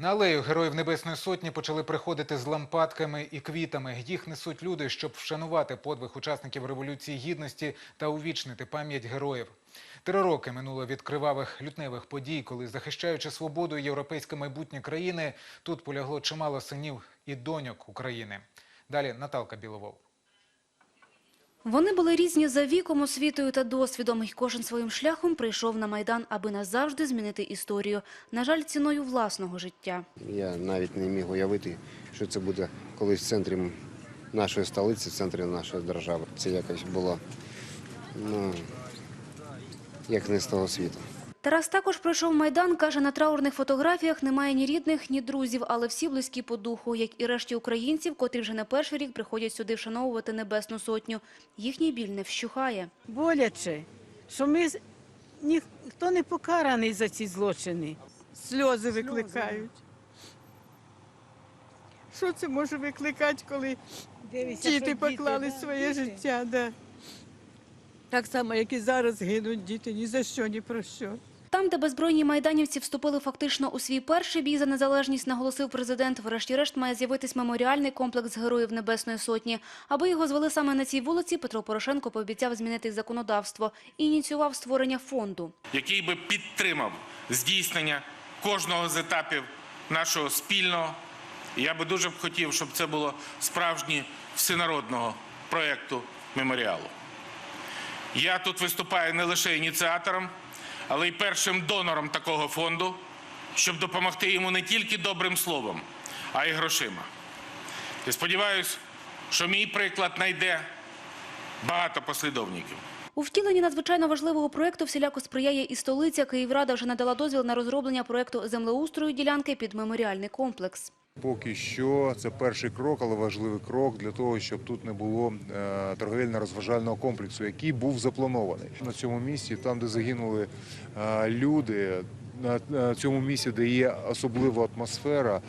На алею Героїв Небесної Сотні почали приходити з лампадками і квітами. Їх несуть люди, щоб вшанувати подвиг учасників Революції Гідності та увічнити пам'ять героїв. Три роки минуло від кривавих лютневих подій, коли, захищаючи свободу і європейське майбутнє країни, тут полягло чимало синів і доньок України. Далі Наталка Біловол. Вони були різні за віком, освітою та досвідом, і кожен своїм шляхом прийшов на Майдан, аби назавжди змінити історію. На жаль, ціною власного життя. Я навіть не міг уявити, що це буде колись в центрі нашої столиці, в центрі нашої держави. Це якось було ну, як не з того світу. Тарас також пройшов Майдан, каже, на траурних фотографіях немає ні рідних, ні друзів, але всі близькі по духу, як і решті українців, котрі вже не перший рік приходять сюди вшановувати Небесну Сотню. Їхній біль не вщухає. боляче, що ми ніхто не покараний за ці злочини. Сльози викликають. Що це може викликати, коли діти поклали своє життя? Да. Так само, як і зараз гинуть діти, ні за що, ні про що. Там, де беззбройні майданівці вступили фактично у свій перший бій за незалежність, наголосив президент, врешті-решт має з'явитись меморіальний комплекс Героїв Небесної Сотні. Аби його звели саме на цій вулиці, Петро Порошенко пообіцяв змінити законодавство і ініціював створення фонду. який би підтримав здійснення кожного з етапів нашого спільного. Я би дуже хотів, щоб це було справжнє всенародного проєкту меморіалу. Я тут виступаю не лише ініціатором, але й першим донором такого фонду, щоб допомогти йому не тільки добрим словом, а й грошима. І сподіваюся, що мій приклад знайде багато послідовників. У втіленні надзвичайно важливого проєкту всіляко сприяє і столиця. Київрада вже надала дозвіл на розроблення проєкту землеустрою ділянки під меморіальний комплекс. Поки що це перший крок, але важливий крок для того, щоб тут не було е, торговельно-розважального комплексу, який був запланований на цьому місці, там, де загинули е, люди, на цьому місці, де є особлива атмосфера,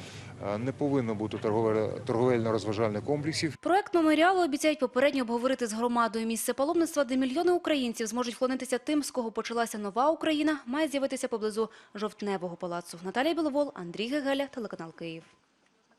е, не повинно бути торговельно- торговельно-розважальних комплексів. Проект меморіалу обіцяють попередньо обговорити з громадою. Місце паломництва, де мільйони українців зможуть вклонитися тим, з кого почалася нова Україна, має з'явитися поблизу Жовтневого палацу. Наталія Біловол, Андрій Гегеля, телеканал Київ.